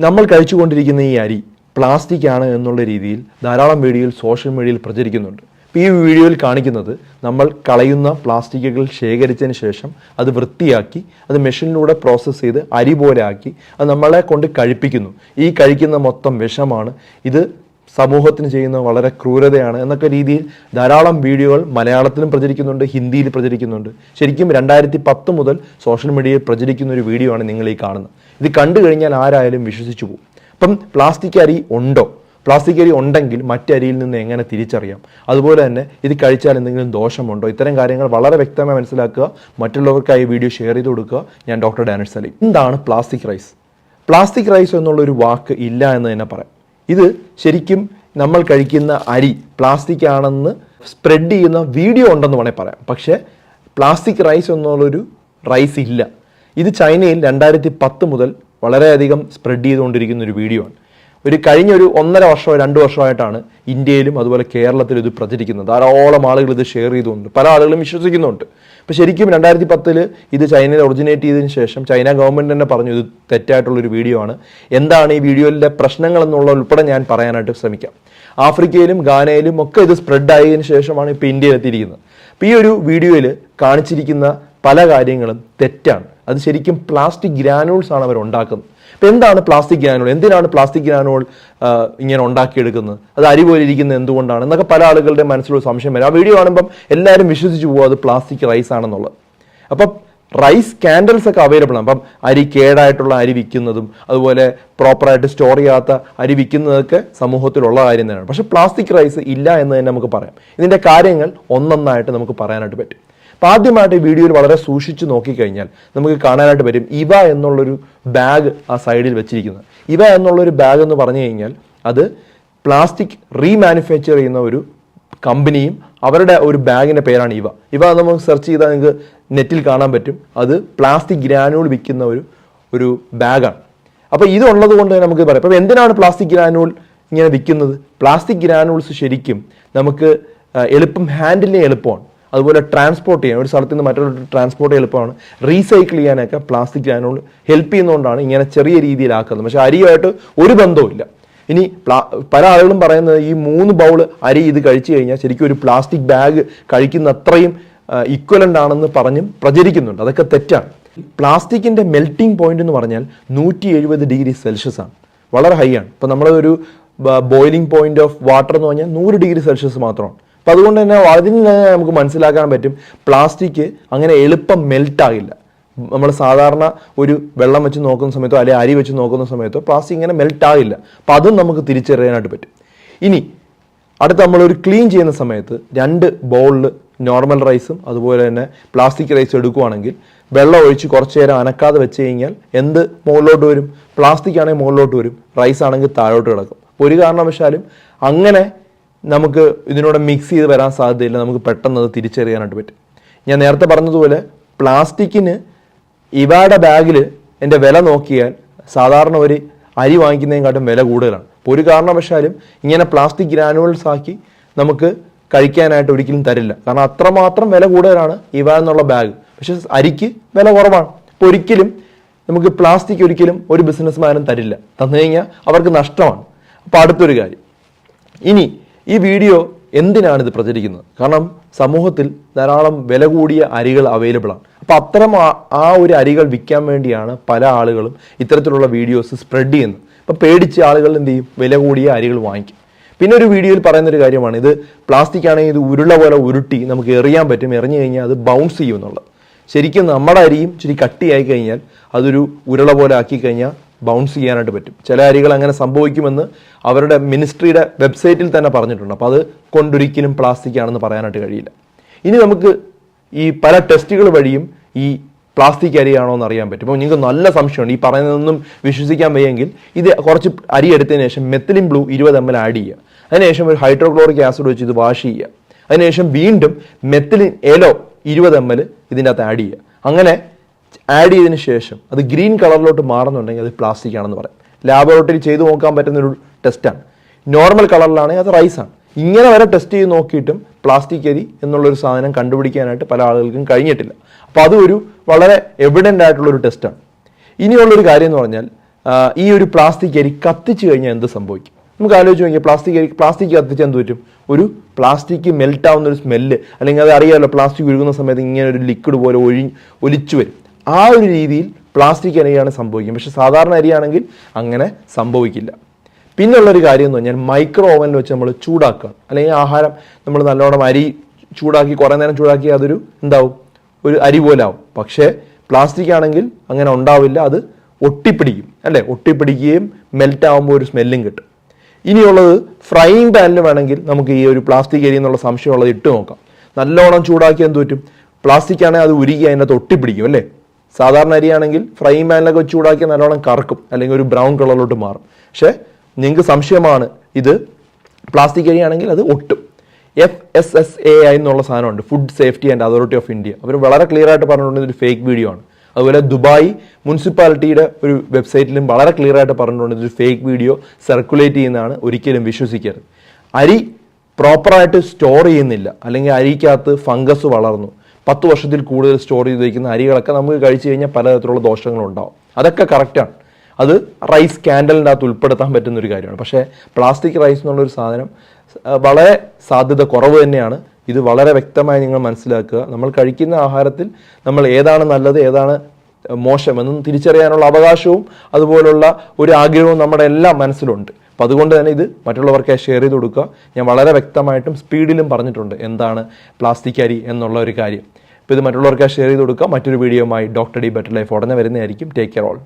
നമ്മൾ കഴിച്ചുകൊണ്ടിരിക്കുന്ന ഈ അരി പ്ലാസ്റ്റിക് ആണ് എന്നുള്ള രീതിയിൽ ധാരാളം വീഡിയോയിൽ സോഷ്യൽ മീഡിയയിൽ പ്രചരിക്കുന്നുണ്ട്. ഈ വീഡിയോയിൽ കാണിക്കുന്നത് നമ്മൾ കളയുന്ന പ്ലാസ്റ്റിക്കുകൾ ശേഖരിച്ചതിന് ശേഷം അത് വൃത്തിയാക്കി അത് മെഷീനിലൂടെ പ്രോസസ്സ് ചെയ്ത് അരി പോലെ ആക്കി അത് നമ്മളെ കൊണ്ട് കഴിപ്പിക്കുന്നു. ഈ കഴിക്കുന്ന മൊത്തം വിഷമാണ്. ഇത് സമൂഹത്തിന് ചെയ്യുന്ന വളരെ ക്രൂരതയാണ് എന്നൊക്കെ രീതിയിൽ ധാരാളം വീഡിയോകൾ മലയാളത്തിലും പ്രചരിക്കുന്നുണ്ട് ഹിന്ദിയിൽ പ്രചരിക്കുന്നുണ്ട്. ശരിക്കും രണ്ടായിരത്തി പത്ത് മുതൽ സോഷ്യൽ മീഡിയയിൽ പ്രചരിക്കുന്ന ഒരു വീഡിയോ ആണ് നിങ്ങൾ ഈ കാണുന്നത്. ഇത് കണ്ടു കഴിഞ്ഞാൽ ആരായാലും വിശ്വസിച്ചു പോകും. അപ്പം പ്ലാസ്റ്റിക് അരി ഉണ്ടോ? പ്ലാസ്റ്റിക് അരി ഉണ്ടെങ്കിൽ മറ്റരിയിൽ നിന്ന് എങ്ങനെ തിരിച്ചറിയാം? അതുപോലെ തന്നെ ഇത് കഴിച്ചാൽ എന്തെങ്കിലും ദോഷമുണ്ടോ? ഇത്തരം കാര്യങ്ങൾ വളരെ വ്യക്തമായി മനസ്സിലാക്കുക. മറ്റുള്ളവർക്കായി വീഡിയോ ഷെയർ ചെയ്ത് കൊടുക്കുക. ഞാൻ ഡോക്ടർ ഡാനിഷ് സലീം. എന്താണ് പ്ലാസ്റ്റിക് റൈസ്? പ്ലാസ്റ്റിക് റൈസ് എന്നുള്ളൊരു വാക്ക് ഇല്ല എന്ന് തന്നെ പറയാം. ഇത് ശരിക്കും നമ്മൾ കഴിക്കുന്ന അരി പ്ലാസ്റ്റിക് ആണെന്ന് സ്പ്രെഡ് ചെയ്യുന്ന വീഡിയോ ഉണ്ടെന്ന് വേണേൽ പറയാം. പക്ഷേ പ്ലാസ്റ്റിക് റൈസ് എന്നുള്ളൊരു റൈസ് ഇല്ല. ഇത് ചൈനയിൽ രണ്ടായിരത്തി പത്ത് മുതൽ വളരെയധികം സ്പ്രെഡ് ചെയ്തുകൊണ്ടിരിക്കുന്ന ഒരു വീഡിയോ ആണ്. ഒരു കഴിഞ്ഞ ഒരു ഒന്നര വർഷമോ രണ്ട് വർഷമായിട്ടാണ് ഇന്ത്യയിലും അതുപോലെ കേരളത്തിലും ഇത് പ്രചരിക്കുന്നത്. ധാരാളം ആളുകൾ ഇത് ഷെയർ ചെയ്തുകൊണ്ട് പല ആളുകളും വിശ്വസിക്കുന്നുണ്ട്. അപ്പോൾ ശരിക്കും രണ്ടായിരത്തി പത്തിൽ ഇത് ചൈനയിൽ ഒറിജിനേറ്റ് ചെയ്തതിന് ശേഷം ചൈന ഗവൺമെന്റ് തന്നെ പറഞ്ഞു ഇത് തെറ്റായിട്ടുള്ളൊരു വീഡിയോ ആണ്. എന്താണ് ഈ വീഡിയോയിലെ പ്രശ്നങ്ങൾ എന്നുള്ള ഉൾപ്പെടെ ഞാൻ പറയാനായിട്ട് ശ്രമിക്കാം. ആഫ്രിക്കയിലും ഗാനയിലും ഒക്കെ ഇത് സ്പ്രെഡ് ആയതിനു ശേഷമാണ് ഇപ്പോൾ ഇന്ത്യയിൽ എത്തിയിരിക്കുന്നത്. അപ്പോൾ ഈ ഒരു വീഡിയോയിൽ കാണിച്ചിരിക്കുന്ന പല കാര്യങ്ങളും തെറ്റാണ്. അത് ശരിക്കും പ്ലാസ്റ്റിക് ഗ്രാനൂൾസ് ആണ് അവർ ഉണ്ടാക്കുന്നത്. എന്താണ് പ്ലാസ്റ്റിക് ഗ്രാനൂൾ? എന്തിനാണ് പ്ലാസ്റ്റിക് ഗ്രാനൂൾ ആ, ഇങ്ങനെ ഉണ്ടാക്കിയെടുക്കുന്നത്? അത് അരി പോലെ ഇരിക്കുന്നത് എന്തുകൊണ്ടാണ്? എന്നൊക്കെ പല ആളുകളുടെ മനസ്സിലൊരു സംശയം വരും. ആ വീഡിയോ കാണുമ്പം എല്ലാവരും വിശ്വസിച്ച് പോകും അത് പ്ലാസ്റ്റിക് റൈസ് ആണെന്നുള്ളത്. അപ്പം റൈസ് ക്യാൻഡൽസ് ഒക്കെ അവൈലബിൾ ആണ്. അപ്പം അരി കേടായിട്ടുള്ള അരി വിൽക്കുന്നതും അതുപോലെ പ്രോപ്പറായിട്ട് സ്റ്റോർ ചെയ്യാത്ത അരി വിൽക്കുന്നതൊക്കെ സമൂഹത്തിലുള്ള കാര്യം തന്നെയാണ്. പക്ഷേ പ്ലാസ്റ്റിക് റൈസ് ഇല്ല എന്ന് തന്നെ നമുക്ക് പറയാം. ഇതിന്റെ കാര്യങ്ങൾ ഒന്നൊന്നായിട്ട് നമുക്ക് പറയാനായിട്ട് പറ്റും. അപ്പം ആദ്യമായിട്ട് ഈ വീഡിയോയിൽ വളരെ സൂക്ഷിച്ച് നോക്കിക്കഴിഞ്ഞാൽ നമുക്ക് കാണാനായിട്ട് വരും ഇവ എന്നുള്ളൊരു ബാഗ് ആ സൈഡിൽ വെച്ചിരിക്കുന്നത്. ഇവ എന്നുള്ളൊരു ബാഗ് എന്ന് പറഞ്ഞു കഴിഞ്ഞാൽ അത് പ്ലാസ്റ്റിക് റീമാനുഫാക്ചർ ചെയ്യുന്ന ഒരു കമ്പനിയും അവരുടെ ഒരു ബാഗിന്റെ പേരാണ് ഇവ. ഇവ നമുക്ക് സെർച്ച് ചെയ്താൽ നിങ്ങൾക്ക് നെറ്റിൽ കാണാൻ പറ്റും. അത് പ്ലാസ്റ്റിക് ഗ്രാനൂൾ വിൽക്കുന്ന ഒരു ഒരു ബാഗാണ് അപ്പോൾ ഇതുള്ളത് കൊണ്ട് തന്നെ നമുക്ക് പറയാം. അപ്പോൾ എന്തിനാണ് പ്ലാസ്റ്റിക് ഗ്രാനൂൾ ഇങ്ങനെ വിൽക്കുന്നത്? പ്ലാസ്റ്റിക് ഗ്രാനൂൾസ് ശരിക്കും നമുക്ക് എളുപ്പം ഹാൻഡിലിങ് എളുപ്പമാണ്. അതുപോലെ ട്രാൻസ്പോർട്ട് ചെയ്യാൻ ഒരു സ്ഥലത്ത് നിന്ന് മറ്റൊരു ട്രാൻസ്പോർട്ട് എളുപ്പമാണ്. റീസൈക്കിൾ ചെയ്യാനൊക്കെ പ്ലാസ്റ്റിക് ഗ്രാനൂൾ ഹെൽപ്പ് ചെയ്യുന്നതുകൊണ്ടാണ് ഇങ്ങനെ ചെറിയ രീതിയിലാക്കുന്നത് പക്ഷേ അരിയുമായിട്ട് ഒരു ബന്ധവുമില്ല ഇനി പ്ലാ- ആളുകളും പറയുന്നത് ഈ മൂന്ന് ബൗൾ അരി ഇത് കഴിച്ചു കഴിഞ്ഞാൽ ശരിക്കും ഒരു പ്ലാസ്റ്റിക് ബാഗ് കഴിക്കുന്ന അത്രയും ഇക്വലന്റ് ആണെന്ന് പറഞ്ഞും പ്രചരിക്കുന്നുണ്ട്. അതൊക്കെ തെറ്റാണ്. പ്ലാസ്റ്റിക്കിന്റെ മെൽറ്റിംഗ് പോയിന്റ് എന്ന് പറഞ്ഞാൽ നൂറ്റി എഴുപത് ഡിഗ്രി സെൽഷ്യസ് ആണ്. വളരെ ഹൈ ആണ്. ഇപ്പം നമ്മളൊരു ബോയിലിംഗ് പോയിന്റ് ഓഫ് വാട്ടർ എന്ന് പറഞ്ഞാൽ നൂറ് ഡിഗ്രി സെൽഷ്യസ് മാത്രമാണ്. അപ്പം അതുകൊണ്ട് തന്നെ അതിൽ നിന്ന് നമുക്ക് മനസ്സിലാക്കാൻ പറ്റും പ്ലാസ്റ്റിക് അങ്ങനെ എളുപ്പം മെൽറ്റ് ആകില്ല നമ്മൾ സാധാരണ ഒരു വെള്ളം വെച്ച് നോക്കുന്ന സമയത്തോ അല്ലെങ്കിൽ അരി വെച്ച് നോക്കുന്ന സമയത്തോ പ്ലാസ്റ്റിക് ഇങ്ങനെ മെൽറ്റ് അപ്പോൾ അപ്പം അതും നമുക്ക് തിരിച്ചറിയാനായിട്ട് പറ്റും. ഇനി അടുത്ത് നമ്മളൊരു ക്ലീൻ ചെയ്യുന്ന സമയത്ത് രണ്ട് ബൗളിൽ നോർമൽ റൈസും അതുപോലെ തന്നെ പ്ലാസ്റ്റിക് റൈസും എടുക്കുവാണെങ്കിൽ വെള്ളം ഒഴിച്ച് കുറച്ച് നേരം അനക്കാതെ വെച്ച് കഴിഞ്ഞാൽ എന്ത് മുകളിലോട്ട് വരും? പ്ലാസ്റ്റിക് ആണെങ്കിൽ മുകളിലോട്ട് വരും റൈസ് ആണെങ്കിൽ താഴോട്ട് കിടക്കും. ഒരു കാരണവശാലും അങ്ങനെ നമുക്ക് ഇതിനോട് മിക്സ് ചെയ്ത് വരാൻ സാധ്യതയില്ല. നമുക്ക് പെട്ടെന്ന് അത് തിരിച്ചറിയാനായിട്ട് പറ്റും. ഞാൻ നേരത്തെ പറഞ്ഞതുപോലെ പ്ലാസ്റ്റിക്കിന് ഇവയുടെ ബാഗിൽ എന്റെ വില നോക്കിയാൽ സാധാരണ ഒരു അരി വാങ്ങിക്കുന്നതിനെക്കാട്ടും വില കൂടുതലാണ്. ഒരു കാരണവശാലും ഇങ്ങനെ പ്ലാസ്റ്റിക് ഗ്രാനുവൽസ് ആക്കി നമുക്ക് കഴിക്കാനായിട്ട് ഒരിക്കലും തരില്ല. കാരണം അത്രമാത്രം വില കൂടുതലാണ് ഇവ എന്നുള്ള ബാഗ് പക്ഷെ അരിക്ക് വില കുറവാണ്. അപ്പോൾ ഒരിക്കലും നമുക്ക് പ്ലാസ്റ്റിക് ഒരിക്കലും ഒരു ബിസിനസ്മാനും തരില്ല. തന്നു കഴിഞ്ഞാൽ അവർക്ക് നഷ്ടമാണ്. അപ്പോൾ അടുത്തൊരു കാര്യം. ഇനി ഈ വീഡിയോ എന്തിനാണ് ഇത് പ്രചരിക്കുന്നത്? കാരണം സമൂഹത്തിൽ ധാരാളം വില കൂടിയ അരികൾ അവൈലബിൾ ആണ്. അപ്പോൾ അത്തരം ആ- ഒരു അരികൾ വിൽക്കാൻ വേണ്ടിയാണ് പല ആളുകളും ഇത്തരത്തിലുള്ള വീഡിയോസ് സ്പ്രെഡ് ചെയ്യുന്നത്. അപ്പോൾ പേടിച്ച് ആളുകൾ എന്ത് ചെയ്യും? വില കൂടിയ അരികൾ വാങ്ങിക്കും. പിന്നെ ഒരു വീഡിയോയിൽ പറയുന്നൊരു കാര്യമാണ്. ഇത് പ്ലാസ്റ്റിക് ആണെങ്കിൽ ഇത് ഉരുള പോലെ ഉരുട്ടി നമുക്ക് എറിയാൻ പറ്റും. എറിഞ്ഞു കഴിഞ്ഞാൽ അത് ബൗൺസ് ചെയ്യും എന്നുള്ളത്. ശരിക്കും നമ്മുടെ അരിയും ഇച്ചിരി കട്ടിയായി കഴിഞ്ഞാൽ അതൊരു ഉരുള പോലെ ആക്കി കഴിഞ്ഞാൽ ബൗൺസ് ചെയ്യാനായിട്ട് പറ്റും. ചില അരികൾ അങ്ങനെ സംഭവിക്കുമെന്ന് അവരുടെ മിനിസ്ട്രിയുടെ വെബ്സൈറ്റിൽ തന്നെ പറഞ്ഞിട്ടുണ്ട്. അപ്പോൾ അത് കൊണ്ടൊരിക്കലും പ്ലാസ്റ്റിക് ആണെന്ന് പറയാനായിട്ട് കഴിയില്ല. ഇനി നമുക്ക് ഈ പല ടെസ്റ്റുകൾ വഴിയും ഈ പ്ലാസ്റ്റിക് അരിയാണോ എന്ന് അറിയാൻ പറ്റും. അപ്പോൾ നിങ്ങൾക്ക് നല്ല സംശയമുണ്ട്. ഈ പറയുന്നതൊന്നും വിശ്വസിക്കാൻ വയ്യെങ്കിൽ ഇത് കുറച്ച് അരി എടുത്തതിന് ശേഷം മെത്തിലിൻ ബ്ലൂ ഇരുപത് എം എൽ ആഡ് ചെയ്യുക. അതിനുശേഷം ഒരു ഹൈഡ്രോക്ലോറിക് ആസിഡ് വെച്ച് ഇത് വാഷ് ചെയ്യുക. അതിനുശേഷം വീണ്ടും മെത്തിലിൻ എലോ ഇരുപത് എം എൽ ഇതിന്റെ അകത്ത് ആഡ് ചെയ്യുക. അങ്ങനെ ആഡ് ചെയ്തതിന് ശേഷം അത് ഗ്രീൻ കളറിലോട്ട് മാറുന്നുണ്ടെങ്കിൽ അത് പ്ലാസ്റ്റിക് ആണെന്ന് പറയും. ലാബോറട്ടറി ചെയ്ത് നോക്കാൻ പറ്റുന്ന ഒരു ടെസ്റ്റാണ് നോർമൽ കളറിലാണെങ്കിൽ അത് റൈസാണ് ഇങ്ങനെ വരെ ടെസ്റ്റ് ചെയ്ത് നോക്കിയിട്ടും പ്ലാസ്റ്റിക് അരി എന്നുള്ളൊരു സാധനം കണ്ടുപിടിക്കാനായിട്ട് പല ആളുകൾക്കും കഴിഞ്ഞിട്ടില്ല. അപ്പോൾ അതൊരു വളരെ എവിഡന്റ് ആയിട്ടുള്ളൊരു ടെസ്റ്റാണ് ഇനിയുള്ളൊരു കാര്യം എന്ന് പറഞ്ഞാൽ ഈ ഒരു പ്ലാസ്റ്റിക് അരി കത്തിച്ചു കഴിഞ്ഞാൽ എന്ത് സംഭവിക്കും? നമുക്ക് ആലോചിച്ച് നോക്കിയാൽ പ്ലാസ്റ്റിക് അരി പ്ലാസ്റ്റിക് കത്തിച്ചാൽ എന്ത് പറ്റും? ഒരു പ്ലാസ്റ്റിക് മെൽറ്റ് ആവുന്ന ഒരു സ്മെല്ല് അല്ലെങ്കിൽ അത് അറിയാമല്ലോ പ്ലാസ്റ്റിക് ഒഴുകുന്ന സമയത്ത് ഇങ്ങനെ ഒരു ലിക്വിഡ് പോലെ ഒഴി ഒലിച്ചു വരും. ആ ഒരു രീതിയിൽ പ്ലാസ്റ്റിക് അരിയാണ് സംഭവിക്കുന്നത്. പക്ഷെ സാധാരണ അരിയാണെങ്കിൽ അങ്ങനെ സംഭവിക്കില്ല. പിന്നുള്ളൊരു കാര്യം എന്ന് പറഞ്ഞാൽ മൈക്രോ ഓവനിൽ വെച്ച് നമ്മൾ ചൂടാക്കുക. അല്ലെങ്കിൽ ആഹാരം നമ്മൾ നല്ലോണം അരി ചൂടാക്കി കുറേ നേരം ചൂടാക്കി അതൊരു എന്താവും? ഒരു അരി പോലെ ആവും. പക്ഷേ പ്ലാസ്റ്റിക് ആണെങ്കിൽ അങ്ങനെ ഉണ്ടാവില്ല. അത് ഒട്ടിപ്പിടിക്കും. അല്ലേ? ഒട്ടിപ്പിടിക്കുകയും മെൽറ്റ് ആകുമ്പോൾ ഒരു സ്മെല്ലും കിട്ടും. ഇനിയുള്ളത് ഫ്രൈയിങ് പാനിൽ വേണമെങ്കിൽ നമുക്ക് ഈ ഒരു പ്ലാസ്റ്റിക് അരി എന്നുള്ള സംശയമുള്ളത് ഇട്ട് നോക്കാം. നല്ലോണം ചൂടാക്കി എന്ത് പറ്റും? പ്ലാസ്റ്റിക് ആണെങ്കിൽ അത് ഉരുകി അതിനകത്ത് ഒട്ടിപ്പിടിക്കും അല്ലേ? സാധാരണ അരിയാണെങ്കിൽ ഫ്രൈ പാനിലൊക്കെ വെച്ച് ചൂടാക്കി നല്ലോണം കറക്കും. അല്ലെങ്കിൽ ഒരു ബ്രൗൺ കളറിലോട്ട് മാറും. പക്ഷേ നിങ്ങൾക്ക് സംശയമാണ് ഇത് പ്ലാസ്റ്റിക് അരിയാണെങ്കിൽ അത് ഒട്ടും. F S S A I എന്നുള്ള സാധനമുണ്ട്. Food safety and authority of India അവർ വളരെ ക്ലിയർ ആയിട്ട് പറഞ്ഞിട്ടുണ്ട് ഇതൊരു ഫേക്ക് വീഡിയോ ആണ്. അതുപോലെ ദുബായ് മുനിസിപ്പാലിറ്റിയുടെ ഒരു വെബ്സൈറ്റിലും വളരെ ക്ലിയർ ആയിട്ട് പറഞ്ഞിട്ടുണ്ട് ഇതൊരു ഫേക്ക് വീഡിയോ സർക്കുലേറ്റ് ചെയ്യുന്നതാണ് ഒരിക്കലും വിശ്വസിക്കരുത്. അരി പ്രോപ്പറായിട്ട് സ്റ്റോർ ചെയ്യുന്നില്ല. അല്ലെങ്കിൽ അരിക്കകത്ത് ഫംഗസ് വളർന്നു. പത്ത് വർഷത്തിൽ കൂടുതൽ സ്റ്റോർ ചെയ്ത് വയ്ക്കുന്ന അരികളൊക്കെ നമുക്ക് കഴിച്ചു കഴിഞ്ഞാൽ പലതരത്തിലുള്ള ദോഷങ്ങളുണ്ടാവും അതൊക്കെ കറക്റ്റാണ് അത് റൈസ് ക്യാൻഡലിന്റെ അകത്ത് ഉൾപ്പെടുത്താൻ പറ്റുന്ന ഒരു കാര്യമാണ്. പക്ഷേ പ്ലാസ്റ്റിക് റൈസ് എന്നുള്ളൊരു സാധനം വളരെ സാധ്യത കുറവ് തന്നെയാണ്. ഇത് വളരെ വ്യക്തമായി നിങ്ങൾ മനസ്സിലാക്കുക. നമ്മൾ കഴിക്കുന്ന ആഹാരത്തിൽ നമ്മൾ ഏതാണ് നല്ലത് ഏതാണ് മോശം എന്നും തിരിച്ചറിയാനുള്ള അവകാശവും അതുപോലുള്ള ഒരു ആഗ്രഹവും നമ്മുടെ എല്ലാം മനസ്സിലുണ്ട്. അപ്പം അതുകൊണ്ട് തന്നെ ഇത് മറ്റുള്ളവർക്ക് ഷെയർ ചെയ്ത് കൊടുക്കുക. ഞാൻ വളരെ വ്യക്തമായിട്ടും സ്പീഡിലും പറഞ്ഞിട്ടുണ്ട് എന്താണ് പ്ലാസ്റ്റിക് അരി എന്നുള്ള ഒരു കാര്യം. അപ്പോൾ ഇത് മറ്റുള്ളവർക്ക് ഷെയർ ചെയ്ത് കൊടുക്കുക മറ്റൊരു വീഡിയോയുമായി ഡോക്ടർ ഡി ബെറ്റർ ലൈഫ് ഉടനെ വരുന്നതായിരിക്കും. Take care all